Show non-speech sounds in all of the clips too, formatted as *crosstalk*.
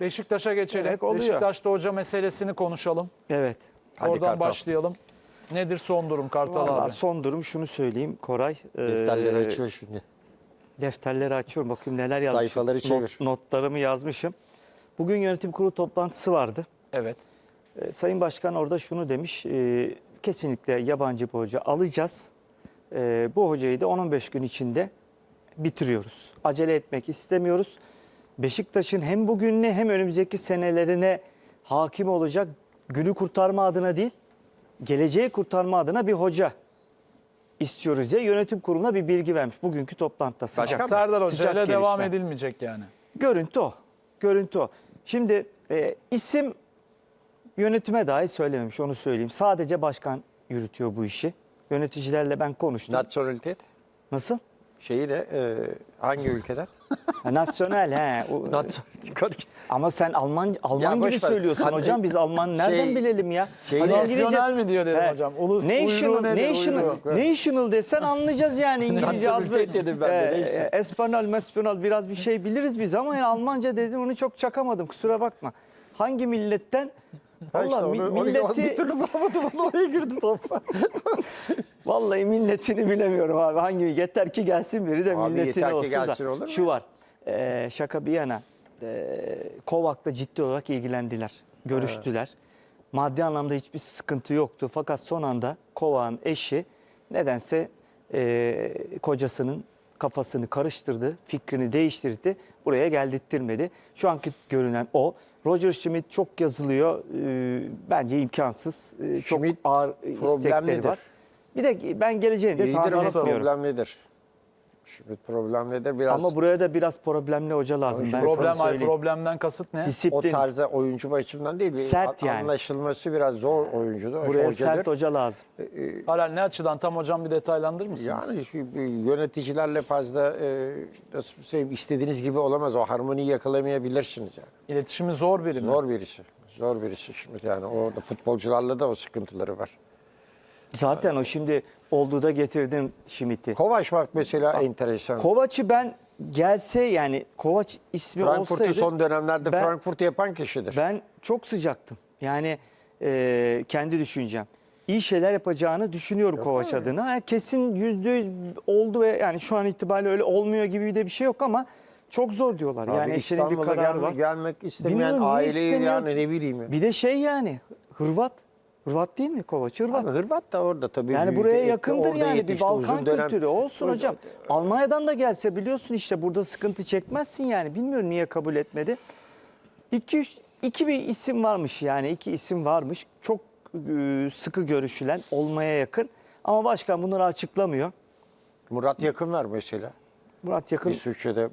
Beşiktaş'a geçelim. Demek oluyor. Beşiktaş'ta hoca meselesini konuşalım. Evet. Hadi Oradan Kartal. başlayalım. Nedir son durum Kartal Vallahi abi? son durum şunu söyleyeyim Koray. Defterleri Ee, açıyor şimdi. Defterleri açıyorum bakayım neler yazmışım. Sayfaları çevir. notlarımı yazmışım. Bugün yönetim kurulu toplantısı vardı. Evet. Ee, Sayın Başkan orada şunu demiş. e, kesinlikle yabancı bir hoca alacağız. Ee, bu hocayı da 10-15 gün içinde bitiriyoruz. Acele etmek istemiyoruz. Beşiktaş'ın hem bugününe hem önümüzdeki senelerine hakim olacak günü kurtarma adına değil, geleceği kurtarma adına bir hoca istiyoruz diye yönetim kuruluna bir bilgi vermiş. Bugünkü toplantıda sıcak. Başkan? Serdar Hoca ile devam edilmeyecek yani. Görüntü o. Görüntü o. Şimdi e, isim yönetime dahi söylememiş onu söyleyeyim. Sadece başkan yürütüyor bu işi. Yöneticilerle ben konuştum. Nationalitet Nasıl? Şeyi de e, hangi ülkeden? Ha, *laughs* nasyonel he. O- Nationalitet karıştı. ama sen Alman Alman Ya gibi ver. söylüyorsun Hadi- hocam. Biz Alman nereden Şey- bilelim ya? şey- Nasyonel İngilizce- mi diyor dedim hocam. Ulus, National, uyruğu nedir, national, uyruğu? national desen anlayacağız yani *laughs* İngilizce az Nationalite dedim ben de, e, Espanol, mespanol biraz bir şey biliriz biz ama yani Almanca dedim onu çok çakamadım kusura bakma. Hangi milletten? Ha işte Vallahi mi- onu- onu- milleti bir türlü bulamadım onu oraya girdi top. *laughs* Vallahi milletini bilemiyorum abi. Hangi yeter ki gelsin biri de Abi yeter ki olsun gelsin da. olur mu? Şu var. e, şaka bir yana. E, Kovak'la ciddi olarak ilgilendiler. Görüştüler. Maddi anlamda hiçbir sıkıntı yoktu. Fakat son anda Kovak'ın eşi nedense e, kocasının kafasını karıştırdı, fikrini değiştirdi. Buraya geldirttirmedi. Şu anki görünen o. Roger Schmidt çok yazılıyor. E, bence imkansız. E, çok Schmidt ağır istekleri problemlidir. var. Bir de ben geleceğini de tahmin ama etmiyorum. problemlidir. Şimdi problemlidir biraz. Ama buraya da biraz problemli hoca lazım. Ben Problem sana ay söyleyeyim. problemden kasıt ne? o Disiplin. tarzda oyuncu açımdan değil. bir Sert a- yani. Anlaşılması biraz zor oyuncudur. Buraya hocadır. sert hoca lazım. Halal ne açıdan tam hocam bir detaylandırır mısınız? Yani şu bir yöneticilerle fazla e, nasıl söyleyeyim istediğiniz gibi olamaz. O harmoniyi yakalamayabilirsiniz yani. İletişimi zor biri mi? Zor birisi. Zor birisi şimdi yani orada futbolcularla da o sıkıntıları var. Zaten o şimdi olduğu da getirdin Schmidt'i. Kovaç bak mesela enteresan. Kovaç'ı ben gelse yani Kovaç ismi Frankfurt'u olsaydı son dönemlerde ben- Frankfurt'u yapan kişidir. ben çok sıcaktım. Yani e, kendi düşüncem. İyi şeyler yapacağını düşünüyorum Kovaç adına. Ha, kesin yüzde yüz oldu ve yani şu an itibariyle öyle olmuyor gibi de bir şey yok ama çok zor diyorlar. Abi yani eşinin bir İstanbul'a kararı gelme- var. gelmek istemeyen Bilmiyorum, niye aileyi istemiyor? yani ne bileyim. ya. Bir de şey yani Hırvat. Hırvat değil mi Kovaç? Hırvat. Hırvat da orada tabii. Yani buraya etti, yakındır yani bir Balkan dönem- kültürü olsun Uzun- hocam. Almanya'dan da gelse biliyorsun işte burada sıkıntı çekmezsin yani. Bilmiyorum niye kabul etmedi. İki, üç- iki bir isim varmış yani iki isim varmış. Çok e, sıkı görüşülen olmaya yakın. Ama başkan bunları açıklamıyor. Murat Yakın var mesela. Murat Yakın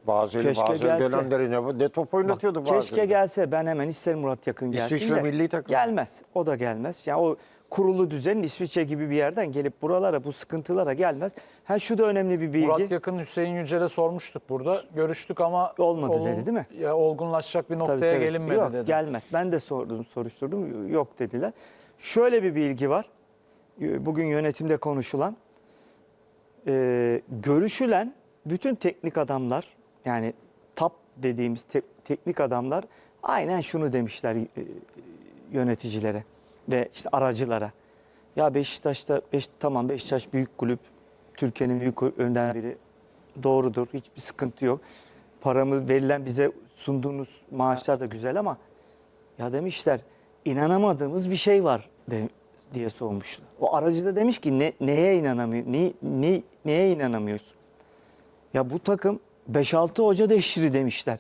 bazı Keşke bazı gelse. dönemleri ne, ne top oynatıyordu bazı. keşke gelse ben hemen isterim Murat Yakın gelsin İsviçre de. milli takımı. Gelmez. O da gelmez. Yani o kurulu düzenin İsviçre gibi bir yerden gelip buralara bu sıkıntılara gelmez. Ha şu da önemli bir bilgi. Murat Yakın Hüseyin Yücel'e sormuştuk burada. Görüştük ama Olmadı dedi, değil mi? Ya olgunlaşacak bir noktaya Tabii, tabii. gelinmedi Yok, dedi. gelmez. Ben de sordum, soruşturdum. Yok dediler. Şöyle bir bilgi var. Bugün yönetimde konuşulan, e, görüşülen bütün teknik adamlar, yani top dediğimiz te- teknik adamlar aynen şunu demişler e, yöneticilere ve işte aracılara. Ya Beşiktaş'ta beş, tamam Beşiktaş büyük kulüp, Türkiye'nin büyük kulüplerinden biri. Doğrudur, hiçbir sıkıntı yok. Paramız verilen bize sunduğunuz maaşlar da güzel ama ya demişler inanamadığımız bir şey var de, diye sormuşlar. O aracı da demiş ki ne, neye inanamıyor, ne, ne, neye inanamıyorsun? Ya bu takım 5-6 hoca değiştirir demişler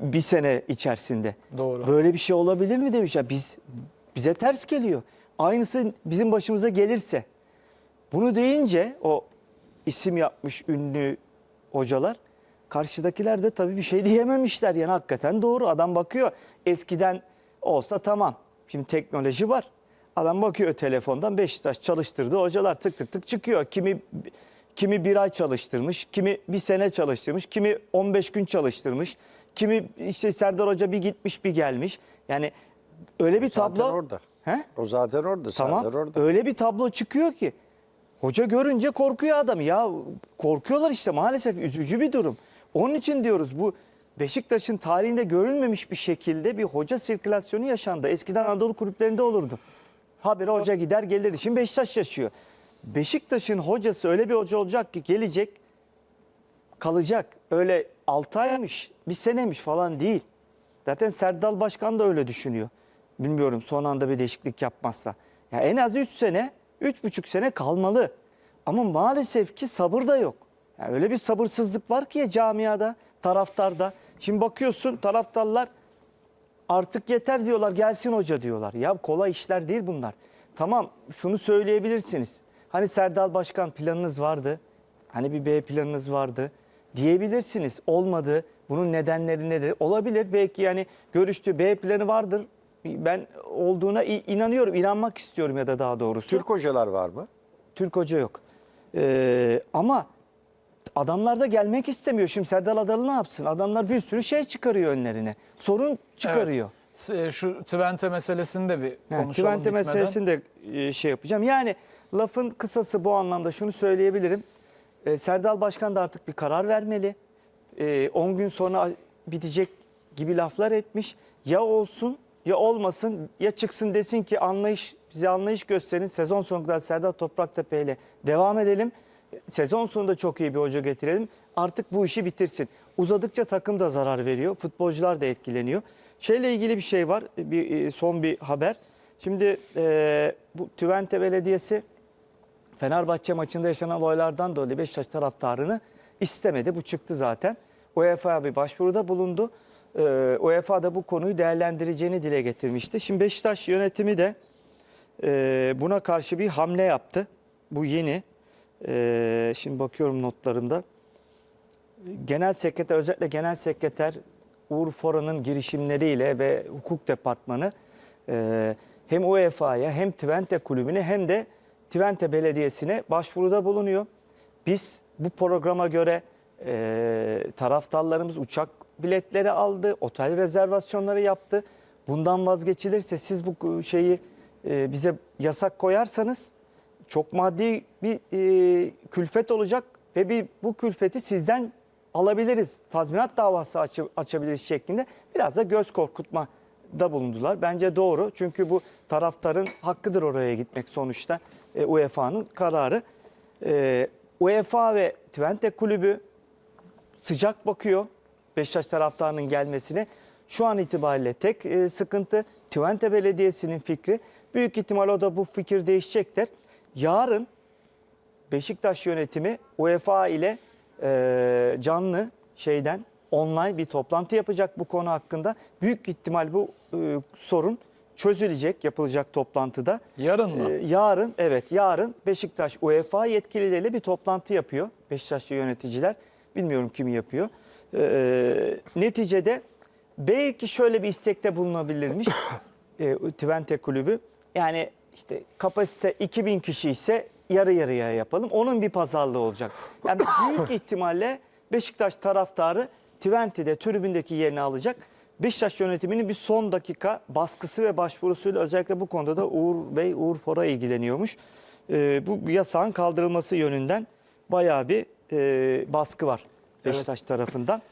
bir sene içerisinde. Doğru. Böyle bir şey olabilir mi demişler. Biz bize ters geliyor. Aynısı bizim başımıza gelirse. Bunu deyince o isim yapmış ünlü hocalar karşıdakiler de tabii bir şey diyememişler. Yani hakikaten doğru. Adam bakıyor eskiden olsa tamam. Şimdi teknoloji var. Adam bakıyor telefondan Beşiktaş çalıştırdı. Hocalar tık tık tık çıkıyor. Kimi kimi bir ay çalıştırmış, kimi bir sene çalıştırmış, kimi 15 gün çalıştırmış. Kimi işte Serdar Hoca bir gitmiş bir gelmiş. Yani öyle bir Zaten tablo. orada. He? O zaten orada. Tamam. Serdar orada. Öyle bir tablo çıkıyor ki hoca görünce korkuyor adam. Ya korkuyorlar işte maalesef üzücü bir durum. Onun için diyoruz bu Beşiktaş'ın tarihinde görülmemiş bir şekilde bir hoca sirkülasyonu yaşandı. Eskiden Anadolu kulüplerinde olurdu. Habire hoca gider gelirdi. Şimdi Beşiktaş yaşıyor. Beşiktaş'ın hocası öyle bir hoca olacak ki gelecek kalacak. Öyle 6 aymış, bir senemiş falan değil. Zaten Serdal Başkan da öyle düşünüyor. Bilmiyorum son anda bir değişiklik yapmazsa. Ya en az 3 sene, 3,5 sene kalmalı. Ama maalesef ki sabır da yok. Ya öyle bir sabırsızlık var ki ya camiada, taraftarda. Şimdi bakıyorsun taraftarlar artık yeter diyorlar gelsin hoca diyorlar. Ya kolay işler değil bunlar. Tamam şunu söyleyebilirsiniz. Hani Serdal Başkan planınız vardı. Hani bir B planınız vardı. Diyebilirsiniz. Olmadı. Bunun nedenleri nedir? Olabilir. Belki yani görüştüğü B planı vardır. Ben olduğuna inanıyorum. inanmak istiyorum ya da daha doğrusu. Türk hocalar var mı? Türk hoca yok. Ee, ama adamlar da gelmek istemiyor. Şimdi Serdal Adalı ne yapsın? Adamlar bir sürü şey çıkarıyor önlerine. Sorun çıkarıyor. S- e, Şu Twente meselesini de bir Evet, konuşalım Twente bitmeden. meselesini de e, şey yapacağım. Yani lafın kısası bu anlamda şunu söyleyebilirim. E, Serdal Başkan da artık bir karar vermeli. E, 10 gün sonra bitecek gibi laflar etmiş. Ya olsun ya olmasın ya çıksın desin ki anlayış bize anlayış gösterin. Sezon sonuna kadar Serdal Topraktepe ile devam edelim. Sezon sonunda çok iyi bir hoca getirelim. Artık bu işi bitirsin. Uzadıkça takım da zarar veriyor. Futbolcular da etkileniyor. Şeyle ilgili bir şey var. Bir e, son bir haber. Şimdi e, bu Twente Belediyesi Fenerbahçe maçında yaşanan olaylardan dolayı Beşiktaş taraftarını istemedi. Bu çıktı zaten. UEFA'ya bir başvuruda bulundu. Ee, UEFA da bu konuyu değerlendireceğini dile getirmişti. Şimdi Beşiktaş yönetimi de e, buna karşı bir hamle yaptı. Bu yeni. Ee, şimdi bakıyorum notlarımda. Genel sekreter özellikle genel sekreter Uğur Fora'nın girişimleriyle ve hukuk departmanı e, hem UEFA'ya hem Twente kulübüne hem de Twente Belediyesi'ne başvuruda bulunuyor. Biz bu programa göre e, taraftarlarımız uçak biletleri aldı, otel rezervasyonları yaptı. Bundan vazgeçilirse siz bu şeyi e, bize yasak koyarsanız çok maddi bir e, külfet olacak ve bir bu külfeti sizden alabiliriz. Tazminat davası açı- açabiliriz şeklinde biraz da göz korkutma da bulundular. Bence doğru. Çünkü bu taraftarın hakkıdır oraya gitmek sonuçta. E, UEFA'nın kararı. E, UEFA ve Twente kulübü sıcak bakıyor Beşiktaş taraftarının gelmesine. Şu an itibariyle tek e, sıkıntı Twente Belediyesi'nin fikri. Büyük ihtimal o da bu fikir değişecektir. Yarın Beşiktaş yönetimi UEFA ile e, canlı şeyden online bir toplantı yapacak bu konu hakkında. Büyük ihtimal bu e, sorun çözülecek yapılacak toplantıda. Yarın mı? E, yarın evet yarın Beşiktaş UEFA yetkilileriyle bir toplantı yapıyor. Beşiktaşlı yöneticiler bilmiyorum kimi yapıyor. E, neticede belki şöyle bir istekte bulunabilirmiş *coughs* e, Twente kulübü. Yani işte kapasite 2000 kişi ise yarı yarıya yapalım. Onun bir pazarlığı olacak. Yani büyük *coughs* ihtimalle Beşiktaş taraftarı Twente'de tribündeki yerini alacak. Beşiktaş yönetiminin bir son dakika baskısı ve başvurusuyla özellikle bu konuda da Uğur Bey, Uğur Fora ilgileniyormuş. Ee, bu yasağın kaldırılması yönünden bayağı bir e, baskı var Beşiktaş tarafından.